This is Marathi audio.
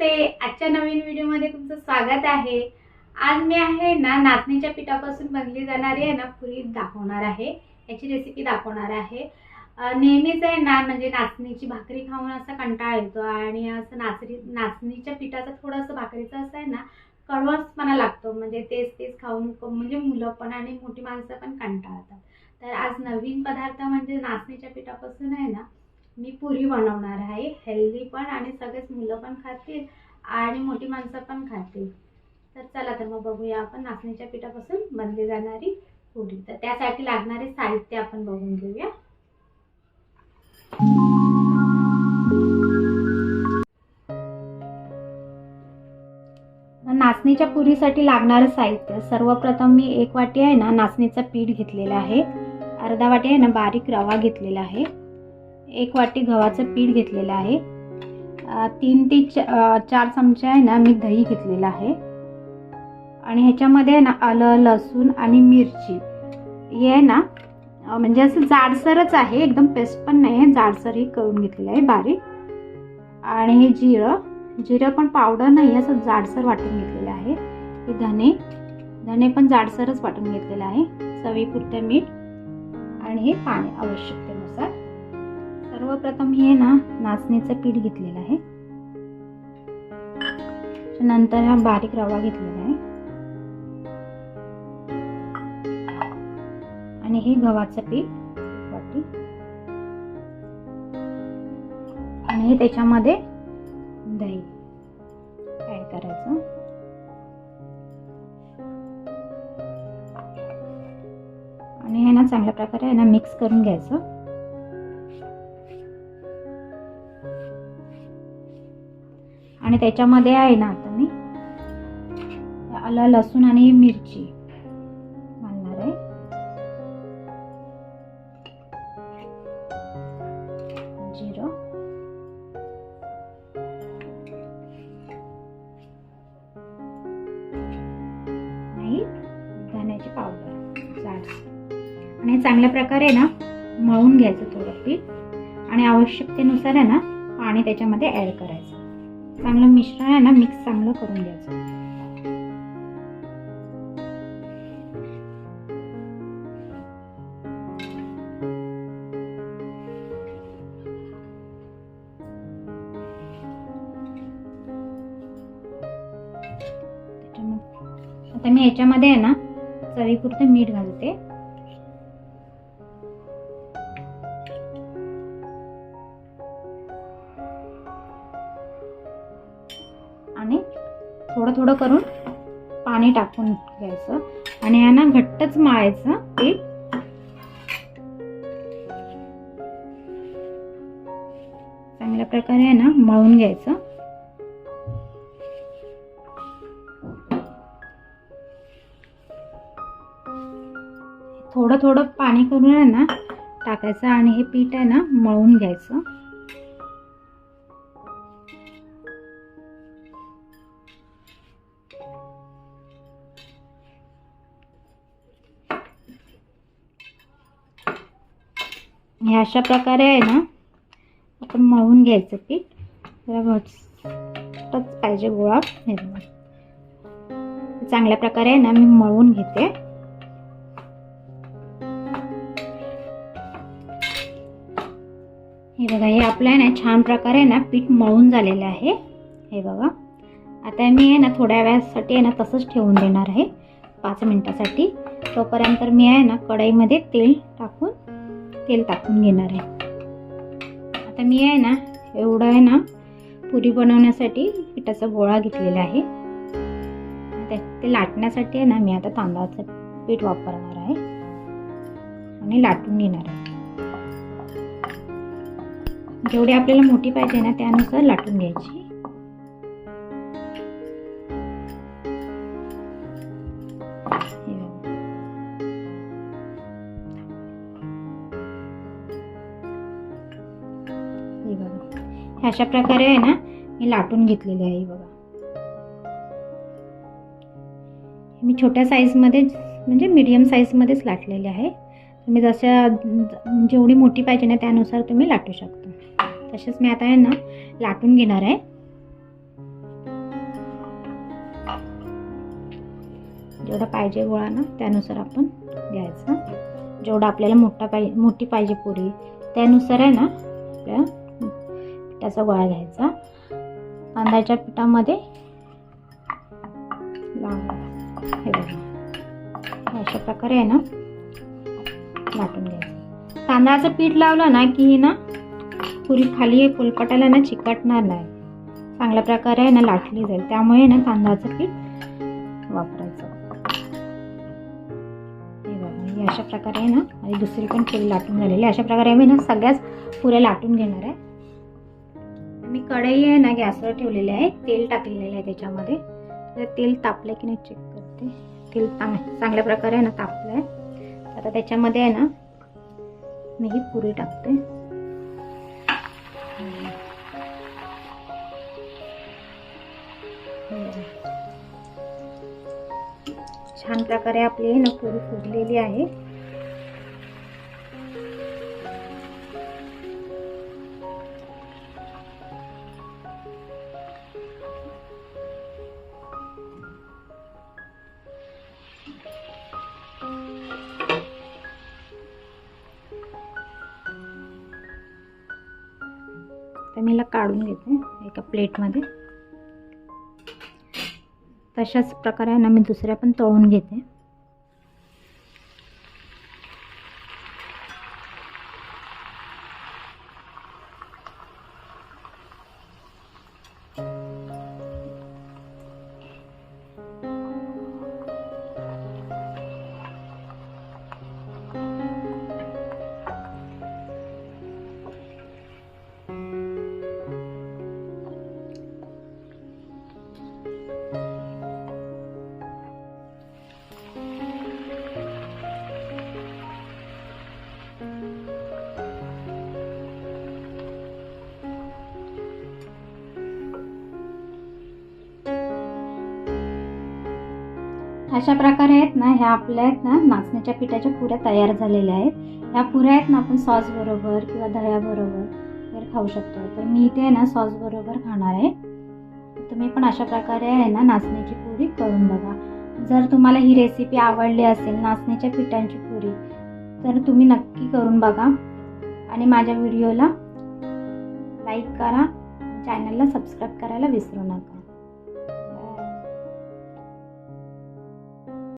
नमस्ते. आजच्या नवीन व्हिडिओमध्ये तुमचं स्वागत आहे. आज मी आहे ना नाचणीच्या पिठापासून बनली जाणारी आहे ना पुरी दाखवणार आहे. याची रेसिपी दाखवणार आहे. नेहमीच आहे ना म्हणजे नाचणीची भाकरी खाऊन असा कंटाळा येतो आणि असं नाचणी नाचणीच्या पिठाचं थोडंसं भाकरीचं असं आहे ना कडवसपणा लागतो. म्हणजे तेच तेच खाऊन म्हणजे मुलं पण आणि मोठी माणसं पण कंटाळतात. तर आज नवीन पदार्थ म्हणजे नाचणीच्या पिठापासून आहे ना मी पुरी बनवणार आहे. हेल्दी पण आणि सगळेच मुलं पण खातील आणि मोठी माणसं पण खातील. तर चला तर मग बघूया आपण नाचणीच्या पिठापासून बनली जाणारी पुरी. तर त्यासाठी लागणारे साहित्य आपण बघून घेऊया. नाचणीच्या पुरीसाठी लागणारं साहित्य सर्वप्रथम मी एक वाटी आहे ना नाचणीचं पीठ घेतलेलं आहे. अर्धा वाटी आहे ना बारीक रवा घेतलेला आहे. एक वाटी गव्हाचं पीठ घेतलेलं आहे. तीन ते च चार चमचे आहे ना मी दही घेतलेलं आहे. आणि ह्याच्यामध्ये आहे ना आलं लसूण आणि मिरची. हे आहे ना म्हणजे असं जाडसरच आहे एकदम पेस्ट पण नाही आहे जाडसरही करून घेतलेलं आहे बारीक. आणि हे जिरं जिरं पण पावडर नाही असं जाडसर वाटून घेतलेलं आहे. हे धने धने पण जाडसरच वाटून घेतलेलं आहे. चवीपुरतं मीठ आणि हे पाणी आवश्यक सर्वप्रथम हे ना नाचणीचं पीठ घेतलेलं आहे. नंतर हा बारीक रवा घेतलेला आहे. आणि हे गव्हाचं पीठ वाटी. आणि हे त्याच्यामध्ये दही ऍड करायचं. आणि हे ना चांगल्या प्रकारे ना मिक्स करून घ्यायचं. आणि त्याच्यामध्ये आहे ना आता मी आलं लसूण आणि मिरची घालणार आहे. जिरं. नाही धण्याची पावडर जाड. आणि हे चांगल्या प्रकारे ना मळून घ्यायचं थोडं पीठ. आणि आवश्यकतेनुसार आहे ना पाणी त्याच्यामध्ये ॲड करायचं. चांगलं मिश्रण आहे ना मिक्स चांगलं करून घ्यायचं. आता मी याच्यामध्ये आहे ना चवीपुरतं मीठ घालते. थोडं थोडं करून पाणी टाकून घ्यायचं. आणि यांना घट्टच मळायचं पीठ चांगल्या प्रकारे आहे ना मळून घ्यायचं. थोडं थोडं पाणी करून आहे ना टाकायचं आणि हे पीठ आहे ना मळून घ्यायचं. हे अशा प्रकारे आहे ना आपण मळून घ्यायचं पीठ. जरा घटच पाहिजे गोळा हे चांगल्या प्रकारे आहे ना मी मळून घेते. हे बघा हे आपलं आहे ना छान प्रकारे ना पीठ मळून झालेलं आहे. हे बघा. आता मी आहे ना थोड्या वेळासाठी आहे ना तसंच ठेवून देणार आहे. पाच मिनटासाठी. तोपर्यंत मी आहे ना कढईमध्ये तेल टाकून तेल टाकून घेणार आहे. आता मी आहे ना एवढं आहे ना पुरी बनवण्यासाठी पिठाचा गोळा घेतलेला आहे. त्या ते लाटण्यासाठी आहे ना मी आता तांदळाचं पीठ वापरणार आहे. आणि लाटून घेणार आहे. जेवढी आपल्याला मोठी पाहिजे ना त्यानुसार लाटून घ्यायची. हे बघा. अशा प्रकारे आहे ना मी लाटून घेतलेले आहे बघा. मी छोट्या साईजमध्ये म्हणजे मीडियम साईजमध्येच लाटलेले आहे. तुम्ही जशा जेवढी मोठी पाहिजे ना त्यानुसार तुम्ही लाटू शकता. तसेच मी आता आहे ना लाटून घेणार आहे. जेवढा पाहिजे गोळा ना त्यानुसार आपण द्यायचा जेवढा आपल्याला मोठा पाहिजे मोठी पाहिजे पुरी त्यानुसार आहे ना आपल्या पिठाचा गोळा घ्यायचा. तांदळाच्या पिठामध्ये हे बघा. अशा प्रकारे आहे ना लाटून घ्यायचं. तांदळाचं पीठ लावलं ना की ना पुरी खाली फुलपटाला ना चिकटणार नाही. चांगल्या प्रकारे आहे ना लाटली जाईल. त्यामुळे ना तांदळाचं पीठ वापरायचं. हे बघा. ही अशा प्रकारे आहे ना आणि दुसरी पण पुरी लाटून झालेली आहे. अशा प्रकारे मी ना सगळ्याच पुऱ्या लाटून घेणार आहे. मी कढई आहे ना गॅसवर ठेवलेली आहे. तेल टाकलेलं आहे त्याच्यामध्ये. तर तेल तापलं की नाही चेक करते. तेल चांगल्या प्रकारे आहे ना तापलं आहे आता त्याच्यामध्ये आहे ना मी ही पुरी टाकते. छान प्रकारे आपली ना पुरी फुगलेली आहे. तर मी हिला काढून घेते एका प्लेटमध्ये. तशाच प्रकारे ना मी दुसऱ्या पण तळून घेते. अशा प्रकारे आहेत ना ह्या आपल्या आहेत ना नाचण्याच्या पिठाच्या पुऱ्या तयार झालेल्या आहेत. ह्या पुऱ्या आहेत ना आपण सॉसबरोबर किंवा दह्याबरोबर वगैरे खाऊ शकतो. तर मी इथे आहे ना सॉसबरोबर खाणार आहे. तुम्ही पण अशा प्रकारे आहे ना नाचण्याची पुरी करून बघा. जर तुम्हाला ही रेसिपी आवडली असेल नाचण्याच्या पिठांची पुरी तर तुम्ही नक्की करून बघा. आणि माझ्या व्हिडिओला लाईक करा. चॅनलला सबस्क्राईब करायला विसरू नका.